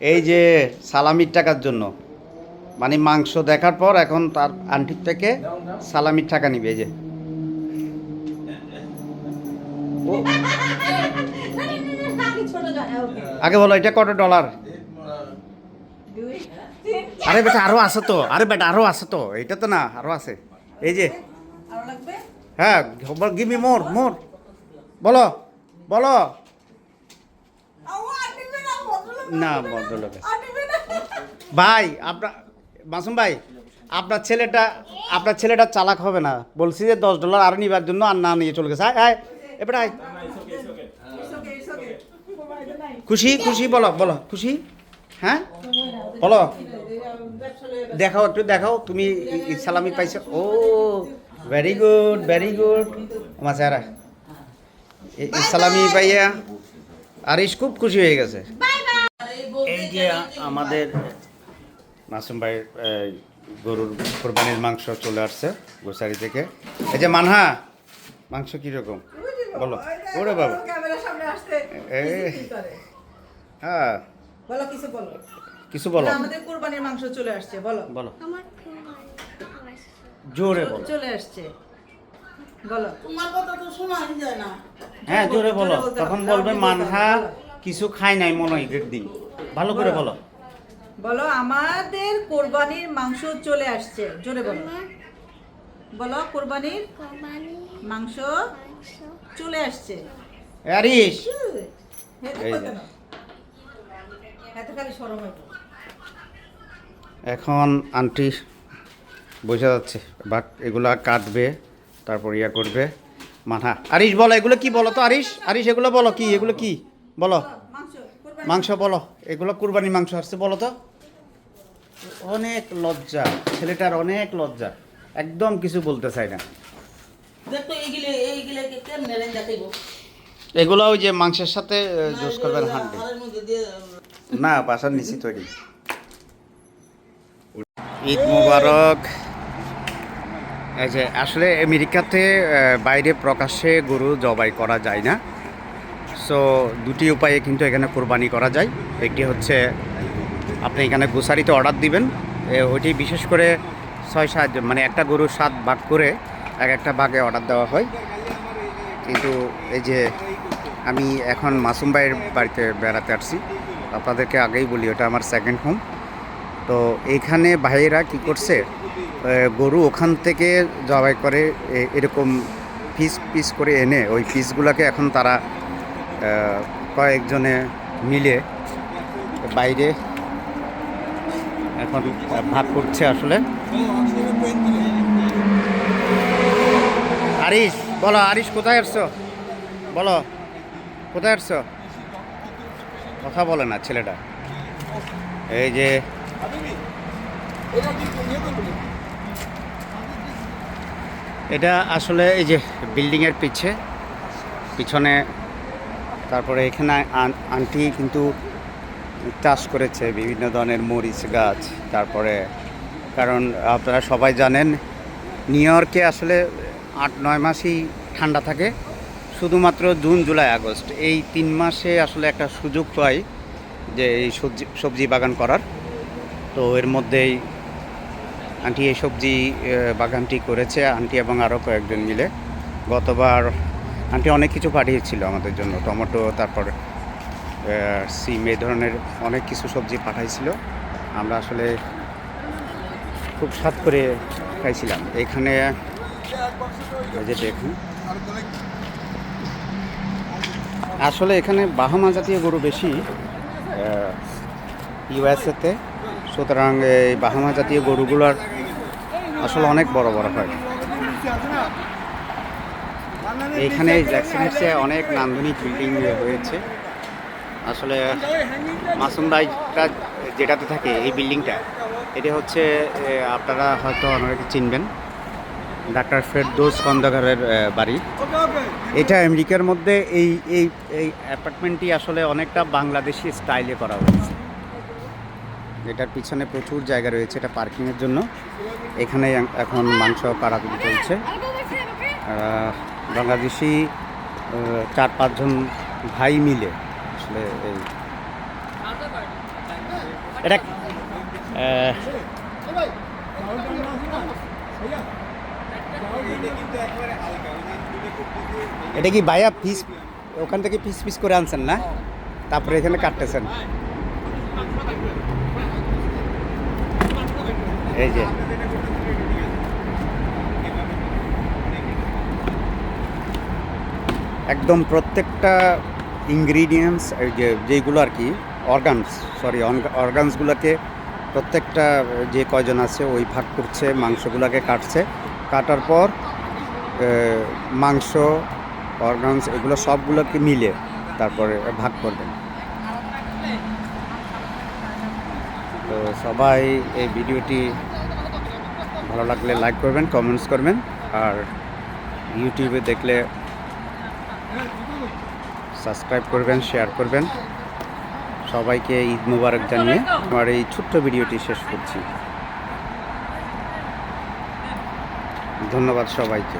এই যে সালামির টাকার জন্য মানে মাংস দেখার পর এখন তার আন্টির থেকে সালামির টাকা নিবে যে। আগে বলো, এটা কত ডলার আরে বেটা, আরও আছে তো, আরে বেটা, আরও আছে তো, এটা তো না, আরও আছে। এই যে। হ্যাঁ গিভ মি মোর মোর বলো বলো। না, ভদ্রলোক। ভাই আপনার মাসুম ভাই, আপনার ছেলেটা আপনার ছেলেটা চালাক হবে না। বলছি যে দশ ডলার আর নিবার জন্য আর না নিয়ে চলে গেছে। আয় এবার খুশি খুশি বলো বলো, খুশি? হ্যাঁ? বলো। দেখাও একটু, দেখাও, তুমি সালামি পাইছো? ও ভেরি গুড ভেরি গুড আমার মাসারা সালামি পাইয়া আরিস খুব খুশি হয়ে গেছে। যে আমাদের মাসুম ভাইয়ের এই, গরুর কোরবানির মাংস চলে আসছে গোসারি থেকে। এই যে মানহা মাংস কীরকম? বলো। ওরে বাবা। হ্যাঁ। বলো কিছু বলো। কিছু বলো। আমাদের কোরবানির মাংস চলে আসছে বলো। বলো। জোরে বলো। চলে আসছে। বলো। তোমার কথা তো শোনাই যায় না। হ্যাঁ জোরে বলো। তখন বলবে মানহা কিছু খায় নাই মনে হয় দিন ভালো করে বলো। বলো আমাদের কোরবানির মাংস চলে আসছে। জোরে বলো। বলো কোরবানির মাংস চলে আসছে। এ, আরিস হেঁটে এই কত যে। না? এত খালি সরম হইতো এখন আন্টি বোঝা যাচ্ছে বাট এগুলা কাটবে তারপর ইয়া করবে। মাথা আরিস বলো এগুলো কি বলো তো? আরিস আরিস এগুলো বলো কি? এগুলো কি? বলো। মাংস বলো এগুলো কুরবানি মাংস আসছে বলো তো। অনেক লজ্জা ছেলেটার অনেক লজ্জা একদম কিছু বলতে চাই না। এগুলো ওই যে মাংসের সাথে জুস করবেন হান্ডি না বাসার নিচে তৈরি। ঈদ মুবারক। এই যে আসলে আমেরিকাতে বাইরে প্রকাশ্যে গরু জবাই করা যায় না। সো দুটি উপায়ে কিন্তু এখানে কোরবানি করা যায়। একটি হচ্ছে আপনি এখানে গোসারিতে অর্ডার দিবেন। ওইটি বিশেষ করে ছয় সাত মানে একটা গরু সাত ভাগ করে এক একটা ভাগে অর্ডার দেওয়া হয়। কিন্তু এই যে আমি এখন মাসুম ভাইয়ের বাড়িতে বেড়াতে আসছি। আপনাদেরকে আগেই বলি, ওটা আমার সেকেন্ড হোম তো এইখানে ভাইয়েরা কি করছে গরু ওখান থেকে জবাই করে এরকম পিস পিস করে এনে ওই পিসগুলোকে এখন তারা কয়েকজনে মিলে বাইরে এখন ভাগ করছে আসলে। আরিশ, বলো, আরিশ, কোথায় আসছো? বলো, কোথায় আসছো? কথা বলে না ছেলেটা। এই যে, এটা আসলে এই যে বিল্ডিংয়ের পিছে, পিছনে তারপরে এখানে আন- আন্টি কিন্তু চাষ করেছে বিভিন্ন ধরনের মরিচ গাছ, তারপরে কারণ আপনারা সবাই জানেন, নিউ ইয়র্কে আসলে আট, নয় মাসই ঠান্ডা থাকে, শুধুমাত্র জুন, জুলাই, আগস্ট। এই তিন মাসে আসলে একটা সুযোগ পাই যে এই সবজি সবজি বাগান করার। তো এর মধ্যেই আন্টি এই সবজি বাগানটি করেছে, আন্টি এবং আরও কয়েকজন মিলে। গতবার আন্টি অনেক কিছু পাঠিয়েছিল আমাদের জন্য। টমেটো, তারপর সিম, এই ধরনের অনেক কিছু সবজি পাঠাইছিল। আমরা আসলে খুব স্বাদ করে খাইছিলাম। এখানে যে দেখুন। আসলে এখানে বাহামা জাতীয় গরু বেশি ইউএসএতে। সুতরাং এই বাহামা জাতীয় গরুগুলোর আসলে অনেক বড় বড় হয়। এইখানে জ্যাকসনের অনেক নান্দনিক বিল্ডিং হয়েছে আসলে মাসুম ভাইটা যেটাতে থাকে এই বিল্ডিংটা এটা হচ্ছে আপনারা হয়তো অনেকে চিনবেন, ডাক্তার ফেরদৌস খন্দকারের বাড়ি। এটা আমেরিকার মধ্যে এই এই এই অ্যাপার্টমেন্টটি আসলে অনেকটা বাংলাদেশি স্টাইলে করা হয়েছে। এটার পিছনে প্রচুর জায়গা রয়েছে, এটা পার্কিংয়ের জন্য। এখানে এখন মাংস কাটাকুটি চলছে। বাংলাদেশি চার পাঁচজন ভাই মিলে আসলে এই এটা এটা কি ভাইয়া পিস ওখান থেকে পিস পিস করে আনছেন না? তারপরে এখানে কাটতেছেন। এই যে। একদম প্রত্যেকটা ইনগ্রিডিয়েন্টস যে যেগুলো আর কি অর্গানস সরি অর্গানসগুলোকে প্রত্যেকটা, যে কয়জন আছে, ওই ভাগ করছে, মাংসগুলোকে কাটছে। কাটার পর মাংস অর্গানস এগুলো সবগুলোকে মিলে তারপরে ভাগ করবেন তো সবাই এই ভিডিওটি ভালো লাগলে লাইক করবেন কমেন্টস করবেন, আর ইউটিউবে দেখলে সাবস্ক্রাইব করবেন শেয়ার করবেন। সবাইকে ঈদ মুবারক জানিয়ে আমার এই ছোট্ট ভিডিওটি শেষ করছি। ধন্যবাদ সবাইকে।